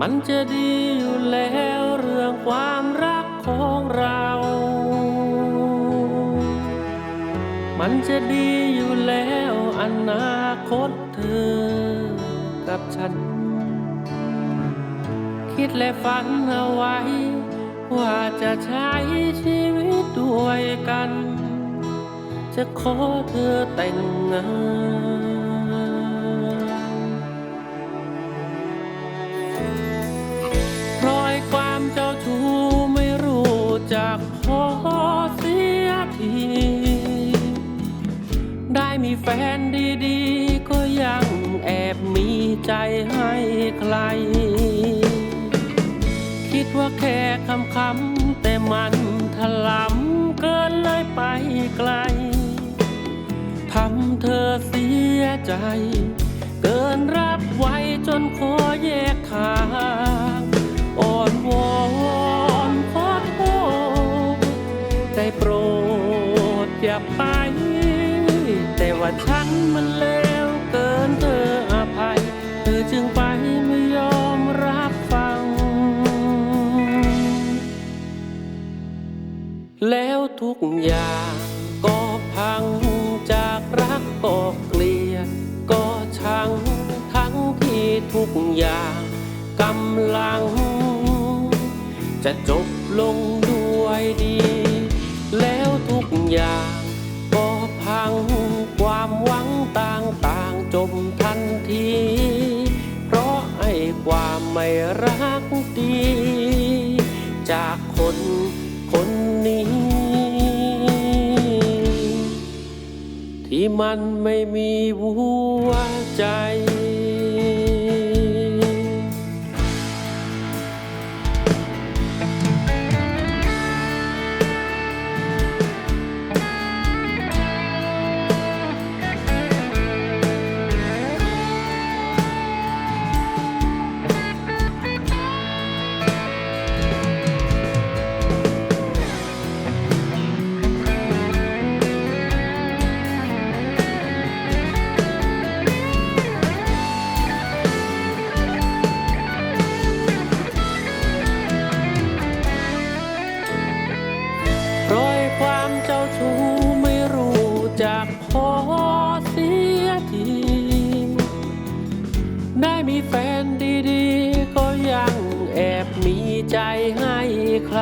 มันจะดีอยู่แล้วเรื่องความรักของเรา มันจะดีอยู่แล้วอนาคตเธอกับฉัน คิดและฝันเอาไว้ ว่าจะใช้ชีวิตด้วยกัน จะขอเธอแต่งงาน จักพอเสียที ได้มีแฟนดีๆ ก็ยังแอบมีใจให้ใคร คิดว่าแค่คำคำแต่มันถลำเกินเลยไปไกล ทำเธอเสียใจ เกินรับไว้จนขอแยกทาง อย่างก็พังจากรักก็เกลียดก็ชังทั้งที่ทุกอย่างกำลัง จะจบลงด้วยดี แล้วทุกอย่างก็พังความหวังต่างๆจมทันที เพราะไอ้ความไม่รักดีจาก มันไม่มีหัวใจ มีแฟนดีๆ ก็ยังแอบมีใจให้ใคร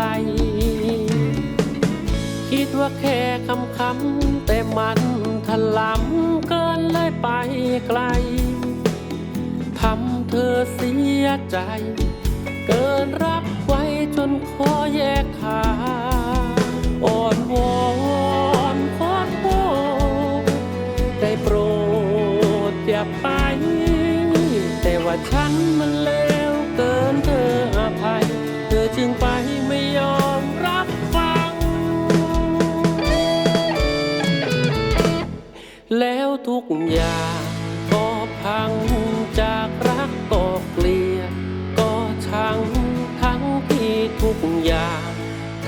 คิดว่าแค่คำคำแต่มันถลำเกินเลยไปไกล ทำเธอเสียใจ เกินรับไว้จนขอแยกทางอ่อนวอนขอโทษได้โปรดอย่าไป ว่าฉันมันเลวเกินเธออภัย เธอจึงไปไม่ยอมรับฟัง แล้วทุกอย่างก็พังจากรักก็เกลียก็ชังทั้งที่ทุกอย่าง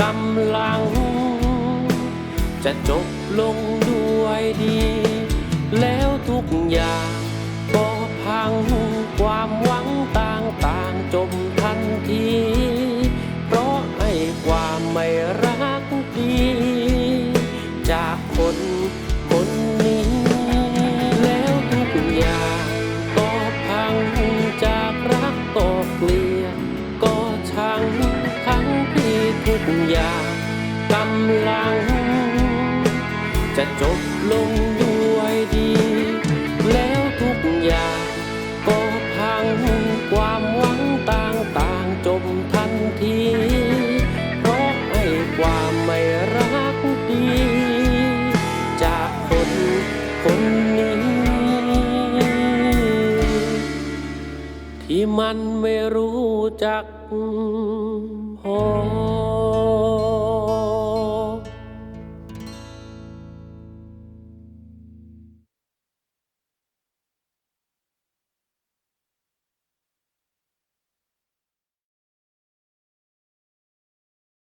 กำลัง จะจบลงด้วยดี แล้วทุกอย่าง พัง ความหวังต่างๆจมทันที เพราะไอ้ความไม่รักดี จากคนคนนี้ แล้วทุกอย่างก็พังจากรักก็เกลียดก็ชังทั้งที่ทุกอย่างกำลัง จะจบลง รู้จักพอ